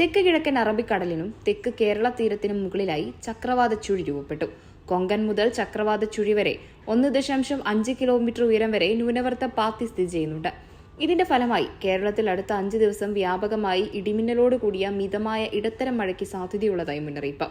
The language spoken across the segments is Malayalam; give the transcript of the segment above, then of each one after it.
തെക്ക് കിഴക്കൻ അറബിക്കടലിനും തെക്ക് കേരള തീരത്തിനും മുകളിലായി ചക്രവാത ചുഴി രൂപപ്പെട്ടു. കൊങ്കൺ മുതൽ ചക്രവാത ചുഴി വരെ ഒന്ന് ദശാംശം അഞ്ച് കിലോമീറ്റർ ഉയരം വരെ ന്യൂനവർത്ത പാത്തി സ്ഥിതി ചെയ്യുന്നുണ്ട്. ഇതിന്റെ ഫലമായി കേരളത്തിൽ അടുത്ത അഞ്ച് ദിവസം വ്യാപകമായി ഇടിമിന്നലോട് കൂടിയ മിതമായ ഇടത്തരം മഴയ്ക്ക് സാധ്യതയുള്ളതായി മുന്നറിയിപ്പ്.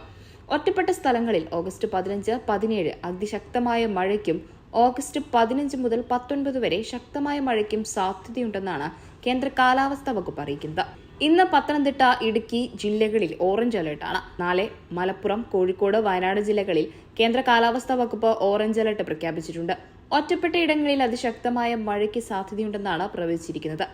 ഒറ്റപ്പെട്ട സ്ഥലങ്ങളിൽ ഓഗസ്റ്റ് പതിനഞ്ച് പതിനേഴ് അതിശക്തമായ മഴയ്ക്കും ഓഗസ്റ്റ് പതിനഞ്ച് മുതൽ പത്തൊൻപത് വരെ ശക്തമായ മഴയ്ക്കും സാധ്യതയുണ്ടെന്നാണ് കേന്ദ്ര കാലാവസ്ഥാ വകുപ്പ് അറിയിക്കുന്നത്. ഇന്ന് പത്തനംതിട്ട ഇടുക്കി ജില്ലകളിൽ ഓറഞ്ച് അലർട്ടാണ്. നാളെ മലപ്പുറം കോഴിക്കോട് വയനാട് ജില്ലകളിൽ കേന്ദ്ര കാലാവസ്ഥാ വകുപ്പ് ഓറഞ്ച് അലർട്ട് പ്രഖ്യാപിച്ചിട്ടുണ്ട്. ഒറ്റപ്പെട്ട ഇടങ്ങളിൽ അതിശക്തമായ മഴയ്ക്ക് സാധ്യതയുണ്ടെന്നാണ് പ്രവചിച്ചിരിക്കുന്നത്.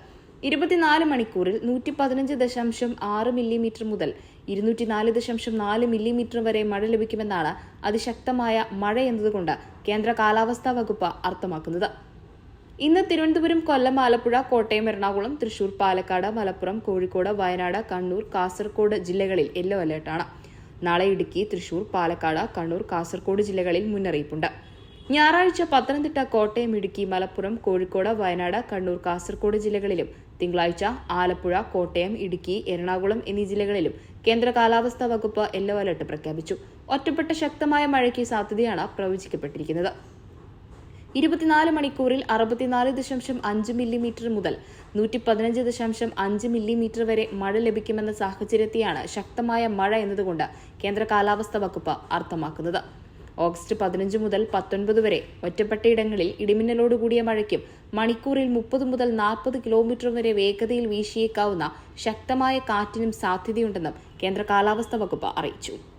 ഇരുപത്തിനാല് മണിക്കൂറിൽ നൂറ്റി പതിനഞ്ച് ദശാംശം ആറ് മില്ലിമീറ്റർ മുതൽ ഇരുന്നൂറ്റി നാല് ദശാംശം നാല് മില്ലിമീറ്റർ വരെ മഴ ലഭിക്കുമെന്നാണ് അതിശക്തമായ മഴ എന്നതുകൊണ്ട് കേന്ദ്ര കാലാവസ്ഥാ വകുപ്പ് അർത്ഥമാക്കുന്നത്. ഇന്ന് തിരുവനന്തപുരം കൊല്ലം ആലപ്പുഴ കോട്ടയം എറണാകുളം തൃശൂർ പാലക്കാട് മലപ്പുറം കോഴിക്കോട് വയനാട് കണ്ണൂർ കാസർഗോഡ് ജില്ലകളിൽ യെല്ലോ അലേർട്ടാണ്. നാളെ ഇടുക്കി തൃശൂർ പാലക്കാട് കണ്ണൂർ കാസർഗോഡ് ജില്ലകളിൽ മുന്നറിയിപ്പുണ്ട്. ഞായറാഴ്ച പത്തനംതിട്ട കോട്ടയം ഇടുക്കി മലപ്പുറം കോഴിക്കോട് വയനാട് കണ്ണൂർ കാസർഗോഡ് ജില്ലകളിലും തിങ്കളാഴ്ച ആലപ്പുഴ കോട്ടയം ഇടുക്കി എറണാകുളം എന്നീ ജില്ലകളിലും കേന്ദ്ര കാലാവസ്ഥാ വകുപ്പ് യെല്ലോ അലർട്ട് പ്രഖ്യാപിച്ചു. ഒറ്റപ്പെട്ട ശക്തമായ മഴയ്ക്ക് സാധ്യതയാണ് പ്രവചിക്കപ്പെട്ടിരിക്കുന്നത്. ഇരുപത്തിനാല് മണിക്കൂറിൽ അറുപത്തിനാല് ദശാംശം അഞ്ച് മില്ലിമീറ്റർ മുതൽ നൂറ്റി പതിനഞ്ച് ദശാംശം അഞ്ച് മില്ലിമീറ്റർ വരെ മഴ ലഭിക്കുമെന്ന സാഹചര്യത്തെയാണ് ശക്തമായ മഴ എന്നതുകൊണ്ട് കേന്ദ്ര കാലാവസ്ഥാ വകുപ്പ് അർത്ഥമാക്കുന്നത്. ഓഗസ്റ്റ് പതിനഞ്ച് മുതൽ പത്തൊൻപത് വരെ. ഒറ്റപ്പെട്ടയിടങ്ങളിൽ ഇടിമിന്നലോടുകൂടിയ മഴയ്ക്കും മണിക്കൂറിൽ മുപ്പത് മുതൽ നാൽപ്പത് കിലോമീറ്റർ വരെ വേഗതയിൽ വീശിയേക്കാവുന്ന ശക്തമായ കാറ്റിനും സാധ്യതയുണ്ടെന്നും കേന്ദ്ര കാലാവസ്ഥാ വകുപ്പ് അറിയിച്ചു.